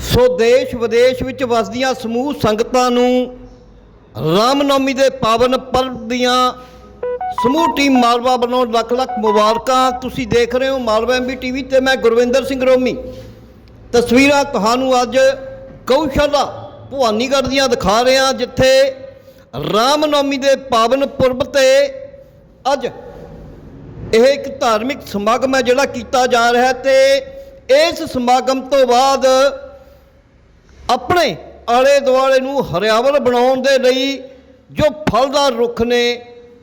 ਸੋ ਦੇਸ਼ ਵਿਦੇਸ਼ ਵਿੱਚ ਵਸਦੀਆਂ ਸਮੂਹ ਸੰਗਤਾਂ ਨੂੰ ਰਾਮਨੌਮੀ ਦੇ ਪਾਵਨ ਪਰਬ ਦੀਆਂ ਸਮੂਹ ਟੀਮ ਮਾਲਵਾ ਵੱਲੋਂ ਲੱਖ ਲੱਖ ਮੁਬਾਰਕਾਂ। ਤੁਸੀਂ ਦੇਖ ਰਹੇ ਹੋ ਮਾਲਵਾ ਐਮਬੀ ਟੀਵੀ ਤੇ ਮੈਂ ਗੁਰਵਿੰਦਰ ਸਿੰਘ ਰੋਮੀ। ਤਸਵੀਰਾਂ ਤੁਹਾਨੂੰ ਅੱਜ ਗਊਸ਼ਾਲਾ ਭਵਾਨੀਗੜ੍ਹ ਦੀਆਂ ਦਿਖਾ ਰਿਹਾ ਹਾਂ ਜਿੱਥੇ ਰਾਮਨੌਮੀ ਦੇ ਪਾਵਨ ਪੁਰਬ ਤੇ ਅੱਜ ਇਹ ਇੱਕ ਧਾਰਮਿਕ ਸਮਾਗਮ ਹੈ ਜਿਹੜਾ ਕੀਤਾ ਜਾ ਰਿਹਾ ਹੈ ਤੇ ਇਸ ਸਮਾਗਮ ਤੋਂ ਬਾਅਦ ਆਪਣੇ ਆਲੇ ਦੁਆਲੇ ਨੂੰ ਹਰਿਆਵਲ ਬਣਾਉਣ ਦੇ ਲਈ ਜੋ ਫਲਦਾਰ ਰੁੱਖ ਨੇ,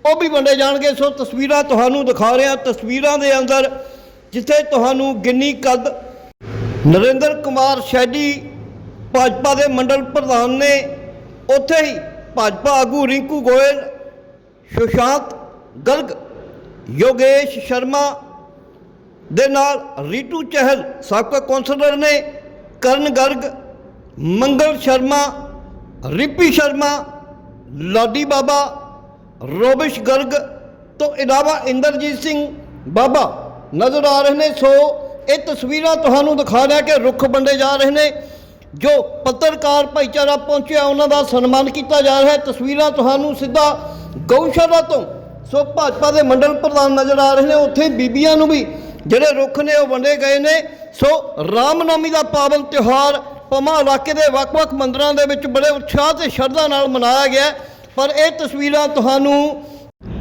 ਉਹ ਵੀ ਵੰਡੇ ਜਾਣਗੇ। ਸੋ ਤਸਵੀਰਾਂ ਤੁਹਾਨੂੰ ਦਿਖਾ ਰਿਹਾ। ਤਸਵੀਰਾਂ ਦੇ ਅੰਦਰ ਜਿੱਥੇ ਤੁਹਾਨੂੰ ਗਿੰਨੀ ਕੱਦ ਨਰਿੰਦਰ ਕੁਮਾਰ ਸ਼ੈਡੀ ਭਾਜਪਾ ਦੇ ਮੰਡਲ ਪ੍ਰਧਾਨ ਨੇ, ਉੱਥੇ ਹੀ ਭਾਜਪਾ ਆਗੂ ਰਿੰਕੂ ਗੋਇਲ, ਸੁਸ਼ਾਂਤ ਗਰਗ, ਯੋਗੇਸ਼ ਸ਼ਰਮਾ ਦੇ ਨਾਲ ਰੀਟੂ ਚਹਿਲ, ਸਾਬਕਾ ਕੌਂਸਲਰ ਨੇ, ਕਰਨ ਗਰਗ ਮੰਗਲ ਸ਼ਰਮਾ, ਰਿਪੀ ਸ਼ਰਮਾ, ਲਾਡੀ ਬਾਬਾ, ਰੋਬਿਸ਼ ਗਰਗ ਤੋਂ ਇਲਾਵਾ ਇੰਦਰਜੀਤ ਸਿੰਘ ਬਾਬਾ ਨਜ਼ਰ ਆ ਰਹੇ ਨੇ। ਸੋ ਇਹ ਤਸਵੀਰਾਂ ਤੁਹਾਨੂੰ ਦਿਖਾ ਰਿਹਾ ਕਿ ਰੁੱਖ ਵੰਡੇ ਜਾ ਰਹੇ ਨੇ, ਜੋ ਪੱਤਰਕਾਰ ਭਾਈਚਾਰਾ ਪਹੁੰਚਿਆ, ਉਹਨਾਂ ਦਾ ਸਨਮਾਨ ਕੀਤਾ ਜਾ ਰਿਹਾ ਹੈ। ਤਸਵੀਰਾਂ ਤੁਹਾਨੂੰ ਸਿੱਧਾ ਗਊਸ਼ਾਲਾ ਤੋਂ ਸੋ ਭਾਜਪਾ ਦੇ ਮੰਡਲ ਪ੍ਰਧਾਨ ਨਜ਼ਰ ਆ ਰਹੇ ਨੇ। ਉੱਥੇ ਬੀਬੀਆਂ ਨੂੰ ਵੀ ਜਿਹੜੇ ਰੁੱਖ ਨੇ, ਉਹ ਵੰਡੇ ਗਏ ਨੇ। ਸੋ ਰਾਮਨੌਮੀ ਦਾ ਪਾਵਨ ਤਿਉਹਾਰ ਪਮਾ ਇਲਾਕੇ ਦੇ ਵੱਖ-ਵੱਖ ਮੰਦਰਾਂ ਦੇ ਵਿੱਚ ਬੜੇ ਉਤਸ਼ਾਹ ਤੇ ਸ਼ਰਧਾ ਨਾਲ ਮਨਾਇਆ ਗਿਆ ਪਰ ਇਹ ਤਸਵੀਰਾਂ ਤੁਹਾਨੂੰ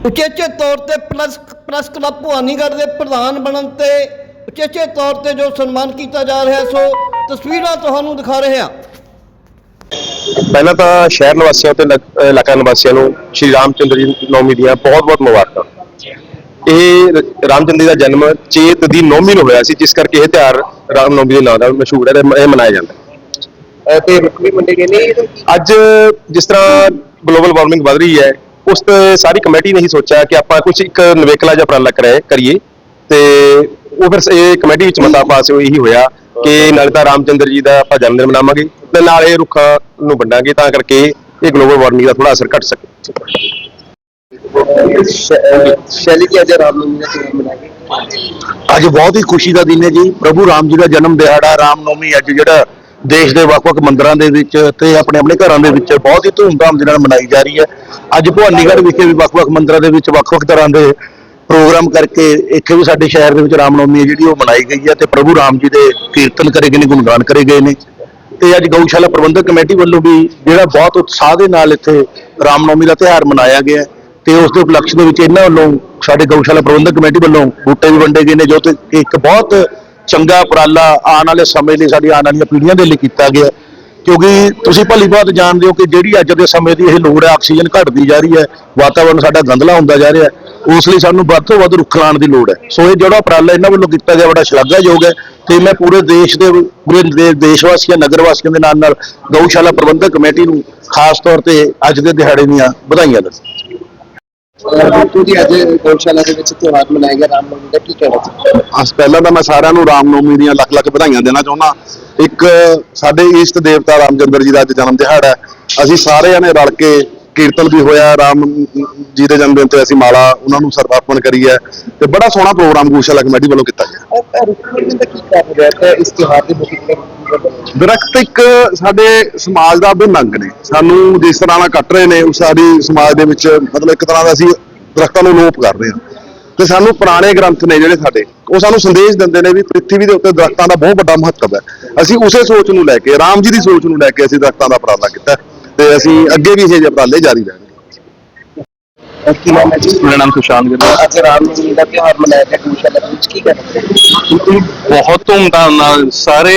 ਉਚੇਚੇ ਤੌਰ ਤੇ ਪ੍ਰੈਸ ਪ੍ਰੈਸ ਕਲੱਬ ਭਵਾਨੀਗੜ੍ਹ ਦੇ ਪ੍ਰਧਾਨ ਬਣਨ ਤੇ ਉਚੇਚੇ ਤੌਰ ਤੇ ਜੋ ਸਨਮਾਨ ਕੀਤਾ ਜਾ ਰਿਹਾ, ਸੋ ਤਸਵੀਰਾਂ ਤੁਹਾਨੂੰ ਦਿਖਾ ਰਹੇ ਹਾਂ। ਪਹਿਲਾਂ ਤਾਂ ਸ਼ਹਿਰ ਨਿਵਾਸੀਆਂ ਤੇ ਇਲਾਕਾ ਨਿਵਾਸੀਆਂ ਨੂੰ ਸ਼੍ਰੀ ਰਾਮਚੰਦਰ ਜੀ ਨੌਮੀ ਦੀਆਂ ਬਹੁਤ-ਬਹੁਤ ਮੁਬਾਰਕਾਂ। ਇਹ ਰ- ਰਾਮਚੰਦਰ ਜੀ ਦਾ ਜਨਮ ਚੇਤ ਦੀ ਨੌਮੀ ਨੂੰ ਹੋਇਆ ਸੀ, ਜਿਸ ਕਰਕੇ ਇਹ ਤਿਉਹਾਰ ਰਾਮ ਨੌਮੀ ਦੇ ਨਾਂ ਨਾਲ ਮਸ਼ਹੂਰ ਹੈ ਤੇ ਇਹ ਮਨਾਇਆ ਜਾਂਦਾ ਹੈ। ਤੇ ਰੁੱਖ ਵੀ ਮੰਡੇ ਗਏ ਨੇ ਅੱਜ ਜਿਸ ਤਰ੍ਹਾਂ ਗਲੋਬਲ ਵਾਰਮਿੰਗ ਵੱਧ ਰਹੀ ਹੈ ਉਸ ਤੇ ਸਾਰੀ ਕਮੇਟੀ ਨੇ ਹੀ ਸੋਚਿਆ ਕਿ ਆਪਾਂ ਕੁਝ ਇੱਕ ਨਵੇਕਲਾ ਜਿਹਾ ਉਪਰਾਲਾ ਕਰੇ ਕਰੀਏ। ਤੇ ਉਹ ਫਿਰ ਇਹ ਕਮੇਟੀ ਵਿੱਚ ਮਤਾ ਪਾਸ ਇਹੀ ਹੋਇਆ ਕਿ ਨਾਲੇ ਤਾਂ ਰਾਮਚੰਦਰ ਜੀ ਦਾ ਆਪਾਂ ਜਨਮ ਦਿਨ ਮਨਾਵਾਂਗੇ ਤੇ ਨਾਲ ਇਹ ਰੁੱਖਾਂ ਨੂੰ ਵੰਡਾਂਗੇ ਤਾਂ ਕਰਕੇ ਇਹ ਗਲੋਬਲ ਵਾਰਮਿੰਗ ਦਾ ਥੋੜਾ ਅਸਰ ਘਟ ਸਕੇ। ਸ਼ੈਲੀ ਕੀ ਅੱਜ ਰਾਮ ਨਵਮੀ ਦਾ ਤਿਉਹਾਰ ਅੱਜ ਬਹੁਤ ਹੀ ਖੁਸ਼ੀ ਦਾ ਦਿਨ ਹੈ ਜੀ। ਪ੍ਰਭੂ ਰਾਮ ਜੀ ਦਾ ਜਨਮ ਦਿਹਾੜਾ ਰਾਮ ਨੌਮੀ ਅੱਜ ਜਿਹੜਾ ਦੇਸ਼ ਦੇ ਵੱਖ-ਵੱਖ ਮੰਦਰਾਂ ਦੇ ਵਿੱਚ ਤੇ ਆਪਣੇ ਆਪਣੇ ਘਰਾਂ ਦੇ ਵਿੱਚ ਬਹੁਤ ਹੀ ਧੂਮਧਾਮ ਦੇ ਨਾਲ ਮਨਾਈ ਜਾ ਰਹੀ ਹੈ। ਅੱਜ ਭਵਾਨੀਗੜ੍ਹ ਵਿਖੇ ਵੀ ਵੱਖ-ਵੱਖ ਮੰਦਰਾਂ ਦੇ ਵਿੱਚ ਵੱਖ-ਵੱਖ ਤਰ੍ਹਾਂ ਦੇ ਪ੍ਰੋਗਰਾਮ ਕਰਕੇ ਇੱਥੇ ਵੀ ਸਾਡੇ ਸ਼ਹਿਰ ਦੇ ਵਿੱਚ ਰਾਮਨੌਮੀ ਹੈ ਜਿਹੜੀ ਉਹ ਮਨਾਈ ਗਈ ਹੈ ਤੇ ਪ੍ਰਭੂ ਰਾਮ ਜੀ ਦੇ ਕੀਰਤਨ ਕਰੇ ਗਏ ਨੇ ਗੁਣਗਾਨ ਕਰੇ ਗਏ ਨੇ। ਤੇ ਅੱਜ ਗਊਸ਼ਾਲਾ ਪ੍ਰਬੰਧਕ ਕਮੇਟੀ ਵੱਲੋਂ ਵੀ ਜਿਹੜਾ ਬਹੁਤ ਉਤਸ਼ਾਹ ਦੇ ਨਾਲ ਇੱਥੇ ਰਾਮ ਨੌਮੀ ਦਾ ਤਿਉਹਾਰ ਮਨਾਇਆ ਗਿਆ ਹੈ ਤੇ ਉਸ ਦੇ ਉਪਲਕਸ਼ ਦੇ ਵਿੱਚ ਇਹਨਾਂ ਵੱਲੋਂ ਸਾਡੇ ਗਊਸ਼ਾਲਾ ਪ੍ਰਬੰਧਕ ਕਮੇਟੀ ਵੱਲੋਂ ਬੂਟੇ ਵੀ ਵੰਡੇ ਗਏ ਨੇ, ਜੋ ਤੇ ਇੱਕ ਬਹੁਤ ਚੰਗਾ ਉਪਰਾਲਾ ਆਉਣ ਵਾਲੇ ਸਮੇਂ ਲਈ ਸਾਡੀ ਆਉਣ ਵਾਲੀਆਂ ਪੀੜ੍ਹੀਆਂ ਦੇ ਲਈ ਕੀਤਾ ਗਿਆ। ਕਿਉਂਕਿ ਤੁਸੀਂ ਭਲੀ ਬਾਤ ਜਾਣਦੇ ਹੋ ਕਿ ਜਿਹੜੀ ਅੱਜ ਦੇ ਸਮੇਂ ਦੀ ਇਹ ਲੋੜ ਹੈ, ਆਕਸੀਜਨ ਘਟਦੀ ਜਾ ਰਹੀ ਹੈ ਵਾਤਾਵਰਣ ਸਾਡਾ ਗੰਧਲਾ ਹੁੰਦਾ ਜਾ ਰਿਹਾ ਉਸ ਲਈ ਸਾਨੂੰ ਵੱਧ ਤੋਂ ਵੱਧ ਰੁੱਖ ਲਾਉਣ ਦੀ ਲੋੜ ਹੈ। ਸੋ ਇਹ ਜਿਹੜਾ ਉਪਰਾਲਾ ਇਹਨਾਂ ਵੱਲੋਂ ਕੀਤਾ ਗਿਆ ਬੜਾ ਸ਼ਲਾਘਾਯੋਗ ਹੈ ਤੇ ਮੈਂ ਪੂਰੇ ਦੇਸ਼ ਦੇ, ਪੂਰੇ ਦੇ- ਦੇਸ਼ ਵਾਸੀਆਂ ਨਗਰ ਵਾਸੀਆਂ ਦੇ ਨਾਲ ਨਾਲ ਗਊਸ਼ਾਲਾ ਪ੍ਰਬੰਧਕ ਕਮੇਟੀ ਨੂੰ ਖਾਸ ਤੌਰ ਤੇ ਅੱਜ ਦੇ ਦਿਹਾੜੇ ਦੀਆਂ ਵਧਾਈਆਂ ਦਿੰਦਾ। ਬਿਲਕੁਲ ਜੀ ਅੱਜ ਗੋਸ਼ਾਲਾ ਦੇ ਵਿੱਚ ਤਿਉਹਾਰ ਮਨਾਇਆ ਗਿਆ ਰਾਮ ਨੌਮੀ ਦਾ ਕੀ ਕਹਿਣਾ ਚਾਹੁੰਦੇ ਅਸ ਪਹਿਲਾਂ ਤਾਂ ਮੈਂ ਸਾਰਿਆਂ ਨੂੰ ਰਾਮ ਨੌਮੀ ਦੀਆਂ ਲੱਖ ਲੱਖ ਵਧਾਈਆਂ ਦੇਣਾ ਚਾਹੁੰਦਾ। ਇੱਕ ਸਾਡੇ ਈਸ਼ਟ ਦੇਵਤਾ ਰਾਮਚੰਦਰ ਜੀ ਦਾ ਅੱਜ ਜਨਮ ਦਿਹਾੜਾ ਹੈ। ਅਸੀਂ ਸਾਰਿਆਂ ਨੇ ਰਲ ਕੇ ਕੀਰਤਨ ਵੀ ਹੋਇਆ ਰਾਮ ਜੀ ਦੇ ਜਨਮ ਦਿਨ ਤੇ ਅਸੀਂ ਮਾਲਾ ਉਹਨਾਂ ਨੂੰ ਸਰਪਾਪਨ ਕਰੀ ਹੈ ਤੇ ਬੜਾ ਸੋਹਣਾ ਪ੍ਰੋਗਰਾਮ ਗਊਸ਼ਾਲਾ ਕਮੇਟੀ ਵੱਲੋਂ ਕੀਤਾ ਗਿਆ। ਦਰਖਤ ਇੱਕ ਸਾਡੇ ਸਮਾਜ ਦਾ ਅੰਗ ਨੇ। ਸਾਨੂੰ ਜਿਸ ਤਰ੍ਹਾਂ ਨਾਲ ਕੱਟ ਰਹੇ ਨੇ ਉਹ ਸਾਡੀ ਸਮਾਜ ਦੇ ਵਿੱਚ ਮਤਲਬ ਇੱਕ ਤਰ੍ਹਾਂ ਦਾ ਅਸੀਂ ਦਰਖਤਾਂ ਨੂੰ ਲੋਪ ਕਰ ਰਹੇ ਹਾਂ। ਤੇ ਸਾਨੂੰ ਪੁਰਾਣੇ ਗ੍ਰੰਥ ਨੇ ਜਿਹੜੇ ਸਾਡੇ ਉਹ ਸਾਨੂੰ ਸੰਦੇਸ਼ ਦਿੰਦੇ ਨੇ ਵੀ ਪ੍ਰਿਥਵੀ ਦੇ ਉੱਤੇ ਦਰਖਤਾਂ ਦਾ ਬਹੁਤ ਵੱਡਾ ਮਹੱਤਵ ਹੈ। ਅਸੀਂ ਉਸੇ ਸੋਚ ਨੂੰ ਲੈ ਕੇ ਰਾਮ ਜੀ ਦੀ ਸੋਚ ਨੂੰ ਲੈ ਕੇ ਅਸੀਂ ਦਰਖਤਾਂ ਦਾ ਉਪਰਾਲਾ ਕੀਤਾ। ਤੇ ਅਸੀਂ ਅੱਗੇ ਵੀ ਇਹ ਜਿਹੇ ਉਪਰਾਲੇ ਜਾਰੀ ਰਹਿਣਗੇ। ਕੀ ਨਾਮ ਹੈ ਜੀ? ਮੇਰਾ ਨਾਮ ਸੁਸ਼ਾਂਤ ਗਿੱਲ ਅੱਜ ਰਾਮ ਨਵਮੀ ਦਾ ਤਿਉਹਾਰ ਮਨਾਇਆ ਗਿਆ ਗਊਸ਼ਾਲਾ ਦੇ ਵਿੱਚ ਕੀ ਕਹਿਣਾ ਚਾਹੁੰਦੇ ਬਹੁਤ ਧੂਮਧਾਮ ਨਾਲ ਸਾਰੇ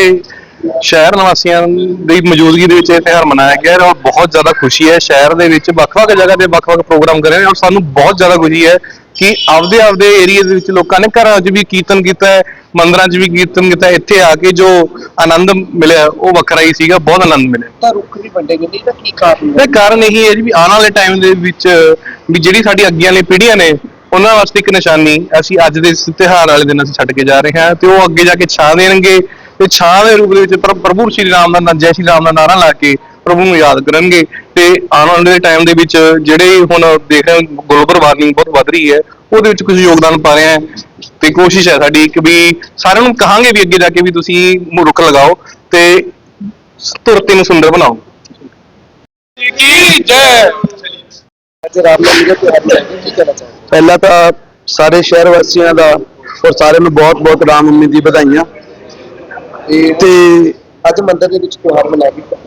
ਸ਼ਹਿਰ ਨਿਵਾਸੀਆਂ ਦੀ ਮੌਜੂਦਗੀ ਦੇ ਵਿੱਚ ਇਹ ਤਿਉਹਾਰ ਮਨਾਇਆ ਗਿਆ ਔਰ ਬਹੁਤ ਜ਼ਿਆਦਾ ਖੁਸ਼ੀ ਹੈ। ਸ਼ਹਿਰ ਦੇ ਵਿੱਚ ਵੱਖ-ਵੱਖ ਜਗ੍ਹਾ ਤੇ ਵੱਖ-ਵੱਖ ਪ੍ਰੋਗਰਾਮ ਕਰ ਰਹੇ ਨੇ ਔਰ ਸਾਨੂੰ ਬਹੁਤ ਜ਼ਿਆਦਾ ਖੁਸ਼ੀ ਹੈ ਕਿ ਆਪਦੇ ਆਪਦੇ ਏਰੀਆ ਦੇ ਵਿੱਚ ਲੋਕਾਂ ਨੇ ਘਰਾਂ 'ਚ ਵੀ ਕੀਰਤਨ ਕੀਤਾ ਹੈ। ਮੰਦਰਾਂ 'ਚ ਵੀ ਕੀਰਤਨ ਕੀਤਾ। ਇੱਥੇ ਆ ਕੇ ਜੋ ਆਨੰਦ ਮਿਲਿਆ ਉਹ ਵੱਖਰਾ ਹੀ ਸੀਗਾ ਬਹੁਤ ਆਨੰਦ ਮਿਲਿਆ ਤਾਂ ਰੁੱਖ ਵੀ ਵੰਡੇ ਗਏ ਇਹਦਾ ਕੀ ਕਾਰਨ ਹੈ ਇਹਦਾ ਕਾਰਨ ਇਹੀ ਹੈ ਜੀ ਵੀ ਆਉਣ ਵਾਲੇ ਟਾਈਮ ਦੇ ਵਿੱਚ ਵੀ ਜਿਹੜੀ ਸਾਡੀ ਅੱਗੇ ਵਾਲੀ ਪੀੜ੍ਹੀਆਂ ਨੇ ਉਹਨਾਂ ਵਾਸਤੇ ਇੱਕ ਨਿਸ਼ਾਨੀ ਅਸੀਂ ਅੱਜ ਦੇ ਇਸ ਤਿਉਹਾਰ ਵਾਲੇ ਦਿਨ ਅਸੀਂ ਛੱਡ ਕੇ ਜਾ ਰਹੇ ਹਾਂ ਤੇ ਉਹ ਅੱਗੇ ਜਾ ਕੇ ਛਾਂ ਦੇਣਗੇ ਤੇ ਛਾਂ ਦੇ ਰੂਪ ਦੇ ਵਿੱਚ ਪ੍ਰ- ਪ੍ਰਭੂ ਸ਼੍ਰੀ ਰਾਮ ਦਾ ਨਾਂ ਜੈ ਸ਼੍ਰੀ ਰਾਮ ਦਾ ਨਾਰਾ ਲਾ ਕੇ ਪ੍ਰਭੂ ਨੂੰ ਯਾਦ ਕਰਨਗੇ ਤੇ ਆਉਣ ਵਾਲੇ ਟਾਈਮ ਦੇ ਵਿੱਚ ਜਿਹੜੇ ਹੁਣ ਦੇਖ ਰਹੇ ਗਲੋਬਲ ਵਾਰਮਿੰਗ ਬਹੁਤ ਵੱਧ ਰਹੀ ਹੈ ਉਹਦੇ ਵਿੱਚ ਕੁਝ ਯੋਗਦਾਨ ਪਾ ਰਹੇ ਹਾਂ ਤੇ ਕੋਸ਼ਿਸ਼ ਹੈ ਸਾਡੀ ਕਿ ਵੀ ਸਾਰਿਆਂ ਨੂੰ ਕਹਾਂਗੇ ਵੀ ਅੱਗੇ ਜਾ ਕੇ ਵੀ ਤੁਸੀਂ ਰੁੱਖ ਲਗਾਓ ਤੇ ਧਰਤੀ ਨੂੰ ਸੁੰਦਰ ਬਣਾਓ। ਕੀ ਜੈ? ਅੱਜ ਰਾਮਨਵਮੀ ਦਾ ਤਿਉਹਾਰ ਗਿਆ ਕੀ ਕਹਿਣਾ ਚਾਹੁੰਦੇ ਪਹਿਲਾਂ ਤਾਂ ਸਾਰੇ ਸ਼ਹਿਰ ਵਾਸੀਆਂ ਦਾ ਔਰ ਸਾਰਿਆਂ ਨੂੰ ਬਹੁਤ-ਬਹੁਤ ਰਾਮਨਵਮੀ ਦੀ ਵਧਾਈਆਂ। ਤੇ ਤੇ ਅੱਜ ਮੰਦਿਰ ਦੇ ਵਿੱਚ ਤਿਉਹਾਰ ਮਨਾਇਆ ਗਿਆ।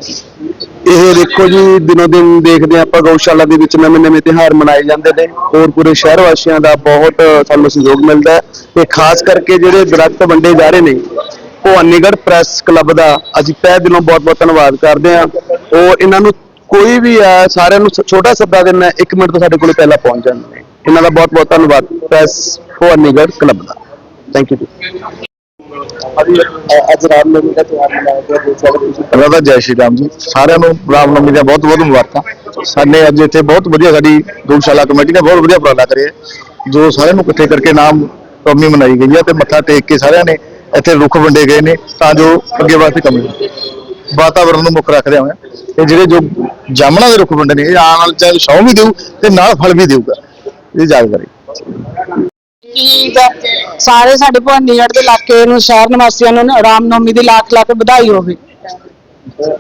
ਇਹ ਦੇਖੋ ਜੀ, ਦਿਨੋ ਦਿਨ ਦੇਖਦੇ ਹਾਂ ਆਪਾਂ, ਗਊਸ਼ਾਲਾ ਦੇ ਵਿੱਚ ਨਵੇਂ-ਨਵੇਂ ਤਿਉਹਾਰ ਮਨਾਏ ਜਾਂਦੇ ਨੇ। ਹੋਰ ਪੂਰੇ ਸ਼ਹਿਰ ਵਾਸੀਆਂ ਦਾ ਬਹੁਤ ਸਾਨੂੰ ਸਹਿਯੋਗ ਮਿਲਦਾ ਹੈ। ਤੇ ਖਾਸ ਕਰਕੇ ਜਿਹੜੇ ਦਰਖਤ ਵੰਡੇ ਜਾ ਰਹੇ ਨੇ ਭਵਾਨੀਗੜ੍ਹ ਪ੍ਰੈਸ ਕਲੱਬ ਦਾ ਅਸੀਂ ਤਹਿ ਦਿਲੋਂ ਬਹੁਤ-ਬਹੁਤ ਧੰਨਵਾਦ ਕਰਦੇ ਹਾਂ। ਉਹ ਇਹਨਾਂ ਨੂੰ ਕੋਈ ਵੀ ਹੈ ਸਾਰਿਆਂ ਨੂੰ ਸ- ਛੋਟਾ ਸੱਦਾ ਦੇਣਾ ਇੱਕ ਮਿੰਟ ਤੋਂ ਸਾਡੇ ਕੋਲ ਪਹਿਲਾਂ ਪਹੁੰਚ ਜਾਂਦੇ ਨੇ। ਇਹਨਾਂ ਦਾ ਬਹੁਤ-ਬਹੁਤ ਧੰਨਵਾਦ ਪ੍ਰੈਸ ਭਵਾਨੀਗੜ੍ਹ ਕਲੱਬ ਦਾ। ਥੈਂਕ ਯੂ ਜੀ ਅ- ਅੱਜ ਦਾ ਤਿਉਹਾਰ ਮਨਾਇਆ ਗਿਆ ਗਊਸ਼ਾਲਾ ਦੇ ਰਾਧਾ ਜੈ ਸ਼੍ਰੀ ਰਾਮ ਜੀ, ਸਾਰਿਆਂ ਨੂੰ ਰਾਮਨਵਮੀ ਦੀਆਂ ਬਹੁਤ ਬਹੁਤ ਮੁਬਾਰਕਾਂ। ਸਾਡੇ ਅੱਜ ਇੱਥੇ ਬਹੁਤ ਵਧੀਆ ਸਾਡੀ ਗਊਸ਼ਾਲਾ ਕਮੇਟੀ ਨੇ ਬਹੁਤ ਵਧੀਆ ਉਪਰਾਲਾ ਕਰਿਆ। ਜੋ ਸਾਰਿਆਂ ਨੂੰ ਇਕੱਠੇ ਕਰਕੇ ਨਾਮ ਨਵਮੀ ਮਨਾਈ ਗਈ ਹੈ ਤੇ ਮੱਥਾ ਟੇਕ ਕੇ ਸਾਰਿਆਂ ਨੇ ਇੱਥੇ ਰੁੱਖ ਵੰਡੇ ਗਏ ਨੇ ਤਾਂ ਜੋ ਅੱਗੇ ਵਾਸਤੇ ਕੰਮ ਹੋਵੇ। ਵਾਤਾਵਰਣ ਨੂੰ ਮੁੱਖ ਰੱਖਦੇ ਹੋਏ ਇਹ ਜਿਹੜੇ ਜੋ ਜਾਮਣਾ ਦੇ ਰੁੱਖ ਵੰਡੇ ਨੇ ਇਹ ਆਉਣ ਵਾਲੇ ਚਾਹੇ ਛਾਂ ਵੀ ਦੇਊ ਤੇ ਨਾਲ ਫਲ ਵੀ ਦੇਊਗਾ। ਇਹ ਜਾਣਕਾਰੀ ਸਾਰੇ ਸਾਡੇ ਭਵਾਨੀਗੜ੍ਹ ਦੇ ਇਲਾਕੇ ਨੂੰ ਸ਼ਹਿਰ ਨਿਵਾਸੀਆਂ ਨੂੰ ਰਾਮ ਨਵਮੀ ਦੀ ਲੱਖ ਲੱਖ ਵਧਾਈ ਹੋਵੇ।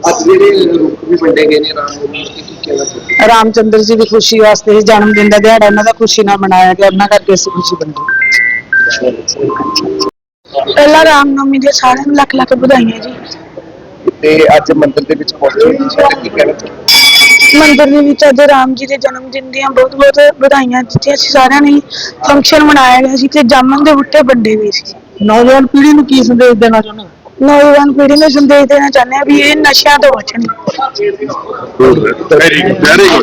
ਅੱਜ ਜਿਹੜੇ ਰੁੱਖ ਵੀ ਵੰਡੇ ਗਏ ਨੇ ਰਾਮਨਵਮੀ ਤੇ ਕੀ ਕਹਿਣਾ ਚਾਹੁੰਦੇ ਰਾਮਚੰਦਰ ਜੀ ਦੀ ਖੁਸ਼ੀ ਵਾਸਤੇ ਇਹ ਜਨਮ ਦਿਨ ਦਾ ਦਿਹਾੜਾ ਇਹਨਾਂ ਦਾ ਖੁਸ਼ੀ ਨਾਲ ਮਨਾਇਆ ਗਿਆ ਉਹਨਾਂ ਕਰਕੇ ਅਸੀਂ ਖੁਸ਼ੀ ਵੰਡੀ ਪਹਿਲਾਂ ਰਾਮ ਨਵਮੀ ਦੇ ਸਾਰਿਆਂ ਨੂੰ ਲੱਖ ਲੱਖ ਵਧਾਈਆਂ ਜੀ। ਤੇ ਅੱਜ ਮੰਦਿਰ ਦੇ ਵਿੱਚ ਪਹੁੰਚੇ ਹੋ ਸਾਡੇ ਕੀ ਕਹਿਣਾ ਚਾਹੁੰਦੇ ਮੰਦਿਰ ਦੇ ਵਿੱਚ ਅੱਜ ਰਾਮ ਜੀ ਦੇ ਜਨਮ ਦਿਨ ਦੀਆਂ ਬਹੁਤ ਬਹੁਤ ਵਧਾਈਆਂ ਦਿੱਤੀਆਂ ਸੀ ਸਾਰਿਆਂ ਨੇ ਫੰਕਸ਼ਨ ਮਨਾਇਆ ਗਿਆ ਸੀ ਤੇ ਜਾਮਨ ਦੇ ਬੁੱਟੇ ਵੰਡੇ ਗਏ ਸੀ। ਨੌਜਵਾਨ ਪੀੜ੍ਹੀ ਨੂੰ ਕੀ ਸੰਦੇਸ਼ ਦੇਣਾ ਚਾਹੁੰਦੇ ਨੌਜਵਾਨ ਪੀੜ੍ਹੀ ਨੂੰ ਸੰਦੇਸ਼ ਦੇਣਾ ਚਾਹੁੰਦੇ ਆ ਵੀ ਇਹ ਨਸ਼ਿਆਂ ਤੋਂ ਬਚਣ। Very good